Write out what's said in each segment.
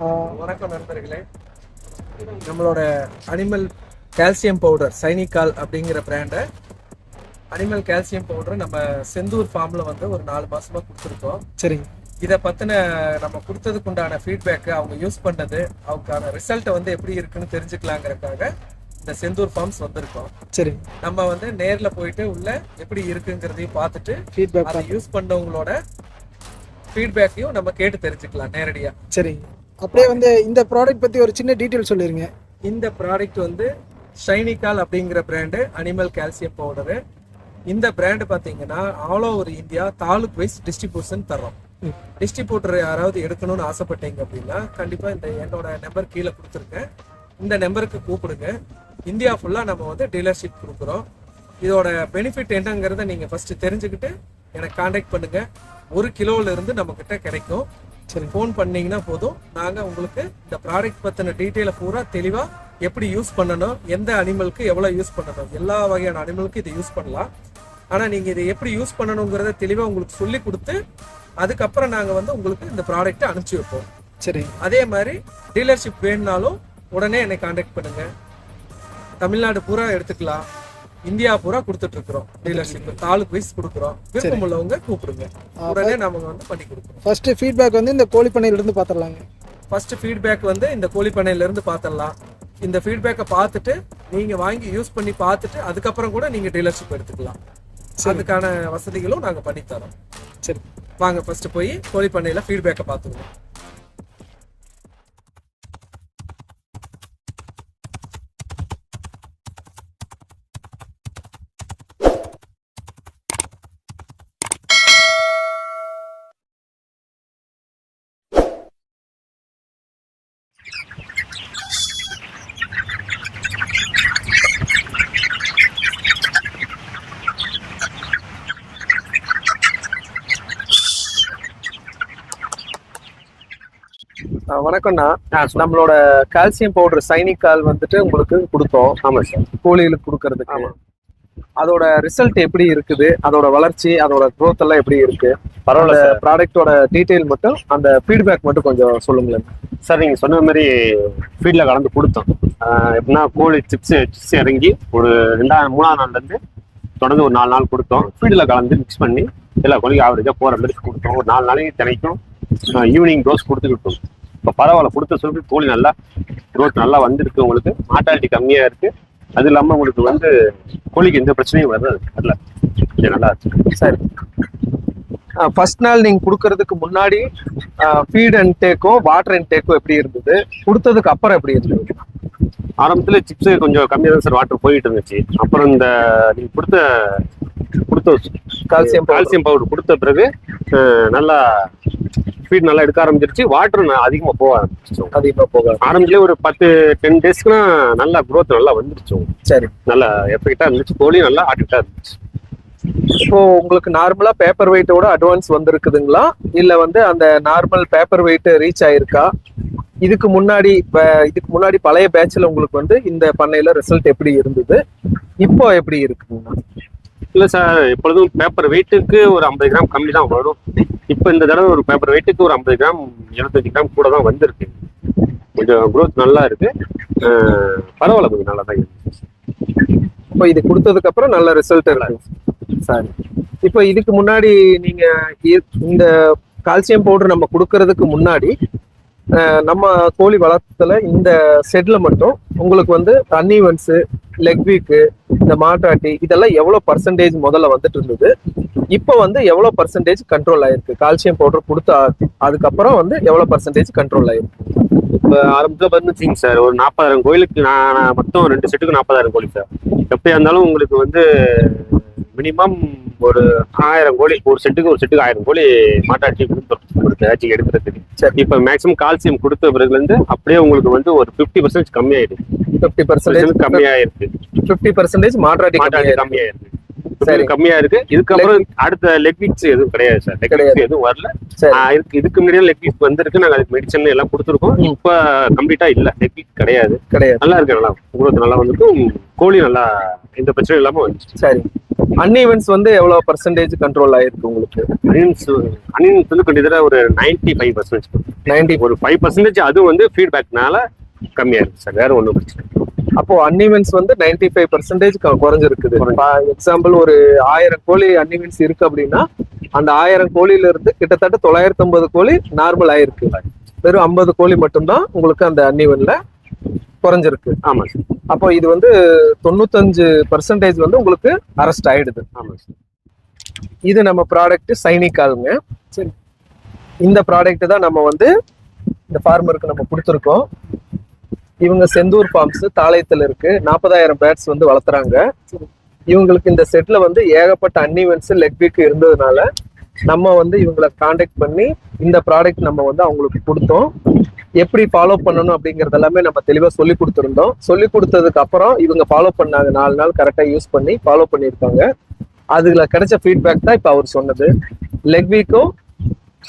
வணக்கம் நண்பர்களே. நம்மளோட அனிமல் கால்சியம் பவுடர் சைனிகால் அப்படிங்கிற பிராண்டை அனிமல் கால்சியம் பவுடர் நம்ம செந்தூர் ஃபார்ம்ல வந்து ஒரு நாலு மாசமா கொடுத்துருக்கோம். சரிங்க. இதை பத்தின நம்ம கொடுத்ததுக்கு உண்டான ஃபீட்பேக்கு அவங்க யூஸ் பண்ணது அவங்களுக்கான ரிசல்ட்டை வந்து எப்படி இருக்குன்னு தெரிஞ்சுக்கலாங்கிறதுக்காக இந்த செந்தூர் ஃபார்ம்ஸ் வந்திருக்கோம். சரிங்க நம்ம வந்து நேர்ல போயிட்டு உள்ள எப்படி இருக்குங்கிறதையும் பார்த்துட்டு ஃபீட்பேக் அதை யூஸ் பண்ணவங்களோட ஃபீட்பேக்கையும் நம்ம கேட்டு தெரிஞ்சுக்கலாம் நேரடியா. சரிங்க. அப்படியே வந்து இந்த ப்ராடக்ட் பற்றி ஒரு சின்ன டீட்டெயில் சொல்லிருங்க. இந்த ப்ராடக்ட் வந்து ஷைனிகால் அப்படிங்கிற பிராண்டு அனிமல் கால்சியம் பவுடரு இந்த பிராண்டு பார்த்தீங்கன்னா all over India taluk wise distribution தர்றோம். ம். டிஸ்ட்ரிபியூட்டர் யாராவது எடுக்கணும்னு ஆசைப்பட்டீங்க அப்படின்னா கண்டிப்பாக இந்த என்னோட நம்பர் கீழே கொடுத்துருக்கேன். இந்த நம்பருக்கு கூப்பிடுங்க. இந்தியா ஃபுல்லாக நம்ம வந்து டீலர்ஷிப் கொடுக்குறோம். இதோட பெனிஃபிட் என்னங்கிறத நீங்கள் ஃபர்ஸ்ட் தெரிஞ்சுக்கிட்டு எனக்கு காண்டாக்ட் பண்ணுங்க. ஒரு கிலோல இருந்து நம்ம கிட்ட கிடைக்கும். சரி ஃபோன் பண்ணீங்கன்னா போதும். நாங்கள் உங்களுக்கு இந்த ப்ராடக்ட் பற்றின டீட்டெயிலை பூரா தெளிவாக எப்படி யூஸ் பண்ணணும் எந்த அனிமலுக்கு எவ்வளோ யூஸ் பண்ணணும் எல்லா வகையான அனிமலுக்கும் இதை யூஸ் பண்ணலாம். ஆனால் நீங்கள் இதை எப்படி யூஸ் பண்ணணுங்கிறத தெளிவாக உங்களுக்கு சொல்லி கொடுத்து அதுக்கப்புறம் நாங்கள் வந்து உங்களுக்கு இந்த ப்ராடக்ட்டை அனுப்பிச்சி வைப்போம். சரிங்க அதே மாதிரி டீலர்ஷிப் வேணும்னாலும் உடனே என்னை காண்டாக்ட் பண்ணுங்க. தமிழ்நாடு பூரா எடுத்துக்கலாம். இந்தியா பூரா கொடுத்துட்டு இருக்கிறோம் டீலர்ஷிப் தாலுக் வைஸ் கொடுக்குறோம் விருப்பம் உள்ளவங்க கூப்பிடுங்க. உடனே நம்ம வந்து பண்ணி கொடுக்குறோம் ஃபர்ஸ்ட் ஃபீட்பேக் வந்து இந்த கோழி பண்ணையிலிருந்து பார்த்துடலாங்க ஃபர்ஸ்ட் ஃபீட்பேக் வந்து இந்த கோழி பண்ணையில இருந்து பார்த்துடலாம் இந்த ஃபீட்பேக்கை பார்த்துட்டு நீங்க வாங்கி யூஸ் பண்ணி பார்த்துட்டு அதுக்கப்புறம் கூட நீங்க டீலர்ஷிப் எடுத்துக்கலாம். அதுக்கான வசதிகளும் நாங்க பண்ணி தரோம். சரி. வாங்க ஃபர்ஸ்ட் போய் கோழி பண்ணையில ஃபீட்பேக்கை பார்த்துருவோம் வணக்கம்ண்ணா. நம்மளோட கால்சியம் பவுடர் சைனிகால் வந்துட்டு உங்களுக்கு கொடுத்தோம். ஆமா சார் கோழிகளுக்கு கொடுக்கறதுக்கு. ஆமா. அதோட ரிசல்ட் எப்படி இருக்குது? அதோட வளர்ச்சி அதோட growth எல்லாம் எப்படி இருக்கு? பரவாயில்ல ப்ராடக்ட்டோட டீடைல் மட்டும் அந்த ஃபீட்பேக் மட்டும் கொஞ்சம் சொல்லுங்களேன். சார் நீங்க சொன்ன மாதிரி ஃபீல்ட்ல கலந்து கொடுத்தோம். எப்படின்னா கோழி சிப்ஸ் சிப்ஸ் இறங்கி ஒரு ரெண்டாயிரம் மூணாவது நாள்ல இருந்து தொடர்ந்து ஒரு நாலு நாள் கொடுத்தோம். ஃபீல்டில் கலந்து மிக்ஸ் பண்ணி எல்லா கோழிக்கும் ஆவரேஜாக போகிற மாதிரி கொடுத்தோம். ஒரு நாலு நாளைக்கு தினைக்கும் ஈவினிங் டோஸ் கொடுத்துக்கிட்டோம். இப்போ பரவாயில்ல கொடுத்த சொல்லிட்டு கோழி நல்லா growth நல்லா வந்திருக்கு உங்களுக்கு. மார்டாலிட்டி கம்மியாக இருக்கு. அது இல்லாமல் உங்களுக்கு வந்து கோழிக்கு எந்த பிரச்சனையும் வரல வரல. இது நல்லா இருக்கு. சரி. ஃபர்ஸ்ட் நாள் நீங்க கொடுக்கறதுக்கு முன்னாடி ஃபீட் இன்டேக்கும் வாட்டர் இன்டேக்கும் எப்படி இருந்தது? கொடுத்ததுக்கு அப்புறம் எப்படி இருந்தது? ஆரம்பத்துல சிப்ஸ் கொஞ்சம் கம்மியாக தான் சார் வாட்டர் போயிட்டு இருந்துச்சு. அப்புறம் இந்த நீங்க கொடுத்த கொடுத்த கால்சியம். கால்சியம் பவுடர் கொடுத்த பிறகு நல்லா ஃபீட் நல்லா எடுக்க ஆரம்பிச்சிருச்சு. வாட்டர் அதிகமா போக ஆரம்பிச்சிச்சு அதிகமா போக ஆரம்பத்திலே ஒரு பத்து டென் டேஸ்க்குனா நல்லா growth நல்லா வந்துருச்சு. உங்களுக்கு. சரி. நல்லா எஃபெக்டா இருந்துச்சு. கோழி நல்லா ஆக்டிவா இருந்துச்சு. இப்போ உங்களுக்கு நார்மலா பேப்பர் வெயிட்டோட அட்வான்ஸ் வந்திருக்குதுங்களா? இல்ல வந்து அந்த நார்மல் பேப்பர் வெயிட் ரீச் ஆயிருக்கா? இதுக்கு முன்னாடி இப்ப இதுக்கு முன்னாடி பழைய பேட்ச்ல உங்களுக்கு வந்து இந்த பண்ணையில ரிசல்ட் எப்படி இருந்தது? இப்போ எப்படி இருக்குங்க இல்ல சார் எப்பொழுதும் பேப்பர் வெயிட்டுக்கு ஒரு ஐம்பது கிராம் கம்மி தான் வரும். இப்போ இந்த தடவை ஒரு பேப்பர் வெயிட்டுக்கு ஒரு ஐம்பது கிராம் இருபத்தஞ்சு கிராம் கூட தான் வந்திருக்கு. கொஞ்சம் growth நல்லா இருக்கு. பரவாயில்ல கொஞ்சம் நல்லா தான் இருக்கு. இப்போ இது கொடுத்ததுக்கு அப்புறம் நல்ல ரிசல்ட் இருக்கு. சரி. இப்போ இதுக்கு முன்னாடி நீங்க இந்த கால்சியம் பவுடர் நம்ம கொடுக்கறதுக்கு முன்னாடி நம்ம கோழி வளர்த்துல இந்த செட்ல மட்டும் உங்களுக்கு வந்து அன்இவன்ஸ் லெக் வீக்கு இந்த மாட்டாட்டி இதெல்லாம் எவ்வளவு பர்சன்டேஜ் முதல்ல வந்துட்டு இருந்தது? இப்போ வந்து எவ்வளவு பர்சன்டேஜ் கண்ட்ரோல் ஆயிருக்கு? கால்சியம் பவுடர் கொடுத்த அதுக்கப்புறம் வந்து எவ்வளவு பர்சன்டேஜ் கண்ட்ரோல் ஆயிருக்கு? இப்போ ஆரம்பத்தில் பார்த்துச்சிங்க சார் ஒரு நாற்பதாயிரம் கோயிலுக்கு நான் மொத்தம் ரெண்டு செட்டுக்கு நாற்பதாயிரம் கோழி சார் எப்படியா இருந்தாலும் உங்களுக்கு வந்து மினிமம் ஒரு ஆயிரம் கோழி ஒரு செட்டுக்கு ஒரு செட்டுக்கு ஆயிரம் கோழி மாட்டாட்சி ஏதாச்சும் எடுக்கிறதுக்கு. சரி. இப்போ மேக்ஸிமம் கால்சியம் கொடுத்த பிறகுலேருந்து அப்படியே உங்களுக்கு வந்து ஒரு ஃபிஃப்டி பர்சன்ட் கம்மியாயிடுது. ஃபிஃப்டி பர்சன்டேஜ் கம்மியாயிருக்கு. ஃபிஃப்டி பர்சன்டேஜ் மாட்டாட்டி மாட்டாட்சி கம்மியாயிருக்கு. சரி. கம்மியா இருக்கு. இதுக்கப்புறம் அடுத்த லெக் வீக்ஸ் எதுவும் கிடையாது சார் லெக். வீக்ஸ் எதுவும் வரல. இதுக்கு முன்னாடியே லெக் வீக் வந்திருக்கு. நாங்க அதுக்கு மெடிசன் எல்லாம் கொடுத்துருக்கோம். இப்ப கம்ப்ளீட்டா இல்ல. லெக் வீக் கிடையாது. கிடையாது. நல்லா இருக்கு நல்லா. growth நல்லா வந்துருக்கும். கோழி நல்லா எந்த பிரச்சனையும் இல்லாம வந்துச்சு. சரி. அன்இவன்ஸ் வந்து எவ்வளவு பர்சன்டேஜ் கண்ட்ரோல் ஆயிருக்கு உங்களுக்கு? அனியன்ஸ் அனியன்ஸ் வந்து கிட்டத்தட்ட ஒரு நைன்டி ஃபைவ் பர்சன்டேஜ் நைன்டி ஒரு ஃபைவ் பர்சன்டேஜ் அது வந்து ஃபீட்பேக்னால கம்மியா இருக்கு சார் வேற ஒன்றும் பிரச்சனை. அப்போ அன்இவன்ஸ் வந்து நைன்டி ஃபைவ் பர்சன்டேஜ் குறைஞ்சிருக்குது. எக்ஸாம்பிள் ஒரு ஆயிரம் கோழி அன்இவன்ஸ் இருக்கு அப்படின்னா அந்த ஆயிரம் கோழியில இருந்து கிட்டத்தட்ட தொள்ளாயிரத்தி ஐம்பது கோழி நார்மல் ஆயிருக்கு. வெறும் ஐம்பது கோழி மட்டும்தான் உங்களுக்கு அந்த அன்இவன்ல குறைஞ்சிருக்கு. ஆமா சார். அப்போ இது வந்து தொண்ணூத்தஞ்சு பர்சன்டேஜ் வந்து உங்களுக்கு அரெஸ்ட் ஆயிடுது. ஆமா சார். இது நம்ம ப்ராடக்ட் சைனிகாலுங்க சரி. இந்த ப்ராடக்ட் தான் நம்ம வந்து இந்த ஃபார்மருக்கு நம்ம கொடுத்துருக்கோம். இவங்க செந்தூர் ஃபார்ம்ஸ் தாளையத்தில் இருக்கு. நாற்பதாயிரம் பேட்ஸ் வந்து வளர்த்துறாங்க. இவங்களுக்கு இந்த செட்ல வந்து ஏகப்பட்ட அன்இவென்ட்ஸ் லெக் வீக் இருந்ததுனால நம்ம வந்து இவங்களை காண்டாக்ட் பண்ணி இந்த ப்ராடக்ட் நம்ம வந்து அவங்களுக்கு கொடுத்தோம். எப்படி ஃபாலோ பண்ணணும் அப்படிங்கறது எல்லாமே நம்ம தெளிவாக சொல்லி கொடுத்துருந்தோம். சொல்லி கொடுத்ததுக்கு அப்புறம் இவங்க ஃபாலோ பண்ணாங்க. நாலு நாள் கரெக்டாக யூஸ் பண்ணி ஃபாலோ பண்ணியிருக்காங்க. அதுல கிடைச்ச ஃபீட்பேக் தான் இப்போ அவர் சொன்னது. லெக் வீக்கும்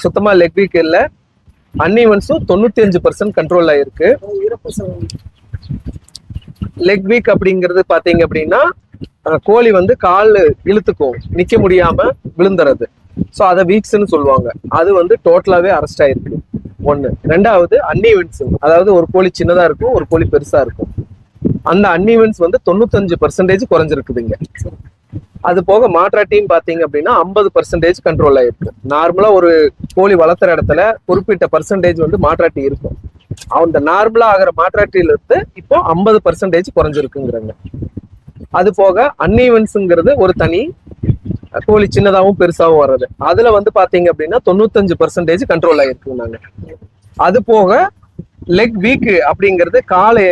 சுத்தமா லெக் வீக் இல்லை. அன்இவன்ஸும் தொண்ணூத்தி அஞ்சு பர்சன்ட் கண்ட்ரோல் ஆயிருக்கு லெக் வீக் அப்படிங்கிறது பாத்தீங்க அப்படின்னா கோழி வந்து கால் இழுத்துக்கும். நிக்க முடியாம விழுந்துறது. ஸோ அதை வீக்ஸ்ன்னு சொல்லுவாங்க. அது வந்து டோட்டலாவே அரெஸ்ட் ஆயிருக்கு. ஒன்று ரெண்டாவது அன்இவென்ட்ஸ் அதாவது ஒரு கோழி சின்னதா இருக்கும் ஒரு கோழி பெருசா இருக்கும். அந்த அன்இவென்ட்ஸ் வந்து தொண்ணூத்தஞ்சு பர்சன்டேஜ் குறைஞ்சிருக்குதுங்க. அது போக மாற்றாட்டியும் பாத்தீங்க அப்படின்னா ஐம்பது பர்சன்டேஜ் கண்ட்ரோல் ஆயிருக்கு நார்மலா ஒரு கோழி வளர்த்துற இடத்துல குறிப்பிட்ட பர்சன்டேஜ் வந்து மாற்றாட்டி இருக்கும். அந்த நார்மலா ஆகிற மாற்றாட்டியில இருந்து இப்போ ஐம்பது பர்சன்டேஜ் குறைஞ்சிருக்குங்கிறாங்க. அது போக அன்இவன்ஸுங்கிறது ஒரு தனி கோழி சின்னதாகவும் பெருசாகவும் வர்றது. அதுல வந்து பாத்தீங்க அப்படின்னா தொண்ணூத்தஞ்சு பர்சன்டேஜ் கண்ட்ரோல் ஆயிருக்குங்க அது போக லெக் வீக்கு அப்படிங்கிறது காலை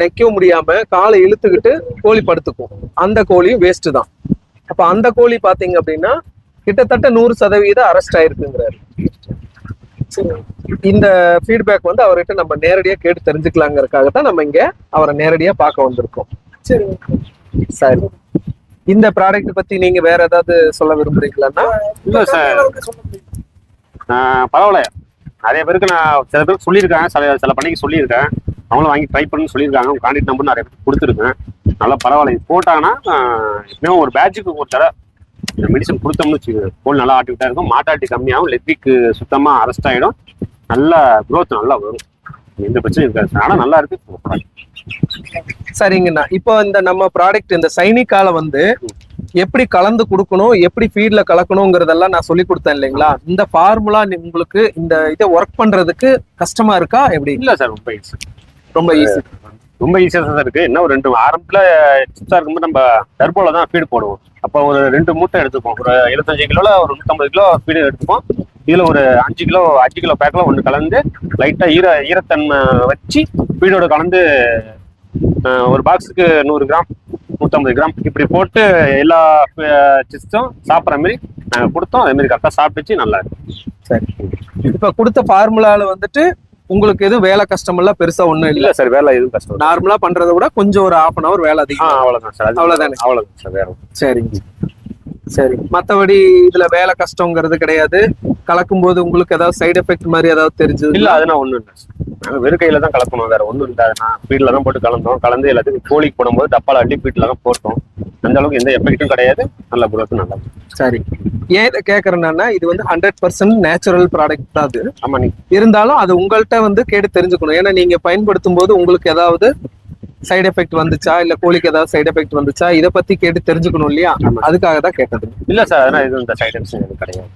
நெக்க முடியாம காலை இழுத்துக்கிட்டு கோழி படுத்துக்கும். அந்த கோழியும் வேஸ்ட் தான். அப்ப அந்த கோழி பாத்தீங்க அப்படின்னா கிட்டத்தட்ட நூறு சதவீதம் அரெஸ்ட் ஆயிருக்குங்கிறாரு. இந்த ஃபீட்பேக் வந்து அவர்கிட்ட நம்ம நேரடியா கேட்டு தெரிஞ்சுக்கலாங்கிறதுக்காக தான் நம்ம இங்க அவரை நேரடியா பார்க்க வந்திருக்கோம். சரி. சரி இந்த ப்ராடக்ட் பத்தி நீங்க வேற ஏதாவது சொல்ல விரும்புறீங்களான்னா? இல்ல சார். பரவாயில்ல. நிறைய பேருக்கு நான் சில பேருக்கு சொல்லியிருக்கேன். சில சில பண்ணிக்கு சொல்லியிருக்கேன். அவங்களும் வாங்கி ட்ரை பண்ணு சொல்லியிருக்காங்க. உங்க கான்டாக்ட் நம்பர் நிறைய பேருக்கு கொடுத்துருக்கேன் நல்லா பரவாயில்ல. போட்டாங்கன்னா எப்படியும் ஒரு பேட்சுக்கு ஒரு தடவை இந்த மெடிசன் கொடுத்தோம்னு வச்சுக்கோங்க. கோல் நல்லா ஆக்டிவிட்டா இருக்கும். மாட்டாட்டி கம்மியாகும். லெத்திக்கு சுத்தமா அரெஸ்ட் ஆயிடும். நல்லா growth நல்லா வரும். எந்த பிரச்சனையும் இருக்காது. சார். ஆனா நல்லா இருக்கு. சரிங்கண்ணா இப்போ இந்த நம்ம ப்ராடக்ட் இந்த சைனிக்கால வந்து எப்படி கலந்து கொடுக்கணும் எப்படி ஃபீட்ல கலக்கணுங்கிறதெல்லாம் நான் சொல்லி கொடுத்தேன் இல்லைங்களா? இந்த ஃபார்முலா உங்களுக்கு இந்த இதை ஒர்க் பண்றதுக்கு கஷ்டமா இருக்கா? எப்படி? இல்ல சார் ரொம்ப ரொம்ப ஈஸி ரொம்ப ஈஸியா தான் இருக்கு. என்ன ஒரு ரெண்டு ஆரம்பத்துல சிப்ஸா இருக்கும்போது நம்ம டர்போல தான் ஃபீடு போடுவோம். அப்போ ஒரு ரெண்டு மூட்டை எடுத்துப்போம். ஒரு எழுபத்தஞ்சு கிலோல ஒரு நூத்தம்பது கிலோ ஃபீடு எடுத்துப்போம். இதுல ஒரு அஞ்சு கிலோ அஞ்சு கிலோ பேக்கில் ஒன்று கலந்து லைட்டா ஈர ஈரத்தன்மை வச்சு ஃபீடோட கலந்து ஒரு பாக்ஸுக்கு நூறு கிராம் நூற்றம்பது கிராம் இப்படி போட்டு எல்லா சிப்ஸும் சாப்பிட்ற மாதிரி நாங்கள் கொடுத்தோம். அதே மாதிரி கரெக்டாக சாப்பிட்டுச்சு நல்லா இருக்கு. சரி. இப்ப கொடுத்த ஃபார்முலால வந்துட்டு உங்களுக்கு எதுவும் வேலை கஷ்டம் எல்லாம் பெருசா ஒண்ணும் இல்ல. சார் வேலை எதுவும் கஷ்டம். நார்மலா பண்றதை விட கொஞ்சம் ஒரு ஹாஃப் அன் அவர் வேலை அதிகம். அவ்வளோதான் சார். அவ்வளவுதானே? அவ்வளோதான் சார் வேற சரிங்க சரி. மத்தபடி இதுல வேலை கஷ்டங்கிறது கிடையாது. கலக்கும் போது உங்களுக்கு ஏதாவது சைடு எஃபெக்ட் மாதிரி ஏதாவது தெரிஞ்சது இல்ல அதெல்லாம் ஒண்ணும் இல்ல. நாங்க வெறும் கையில தான் கலக்கணும். வேற ஒண்ணும் நான் ஃபீட்ல தான் போட்டு கலந்தோம். கலந்து எல்லாத்துக்கும் கோழிக்கு போடும்போது டப்பால அள்ளி ஃபீட்ல தான் போட்டோம். அந்த அளவுக்கு எந்த எஃபெக்ட்டும் கிடையாது. நல்ல குரோத்தும் நல்லா. சரி. ஏன் இதை கேக்குறேன்னா இது வந்து ஹண்ட்ரட் பர்சன்ட் நேச்சுரல் ப்ராடக்ட் தான் அது. ஆமா நீ இருந்தாலும் அது உங்கள்கிட்ட வந்து கேட்டு தெரிஞ்சுக்கணும். ஏன்னா நீங்க பயன்படுத்தும் போது உங்களுக்கு ஏதாவது சைடு எஃபெக்ட் வந்துச்சா? இல்ல கோழிக்கு ஏதாவது சைடு எஃபெக்ட் வந்துச்சா? இதை பத்தி கேட்டு தெரிஞ்சுக்கணும் இல்லையா. அதுக்காக தான் கேட்டது. இல்ல சார் அதெல்லாம் எதுவும் இந்த சைட் எஃபெக்ட்ஸ் எதுவும் கிடையாது.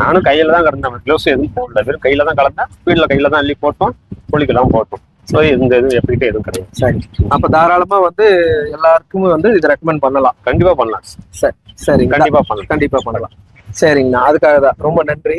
நானும் கையில தான் கலந்தேன். க்ளோஸ் எதுவும் போடல. வெறும் கையில தான் கலந்தேன் ஃபீல்ட்ல கையில தான் அள்ளி போட்டோம் கோழிக்கெல்லாம் போட்டோம். ஸோ இந்த எதுவும் எஃபெக்ட் எதுவும் கிடையாது. சரி. அப்ப தாராளமா வந்து எல்லாருக்குமே வந்து இது ரெக்கமெண்ட் பண்ணலாம். கண்டிப்பா பண்ணலாம். சரி சரிங்க கண்டிப்பா பண்ணலாம். கண்டிப்பா பண்ணலாம். சரிங்கண்ணா. அதுக்காக தான். ரொம்ப நன்றி.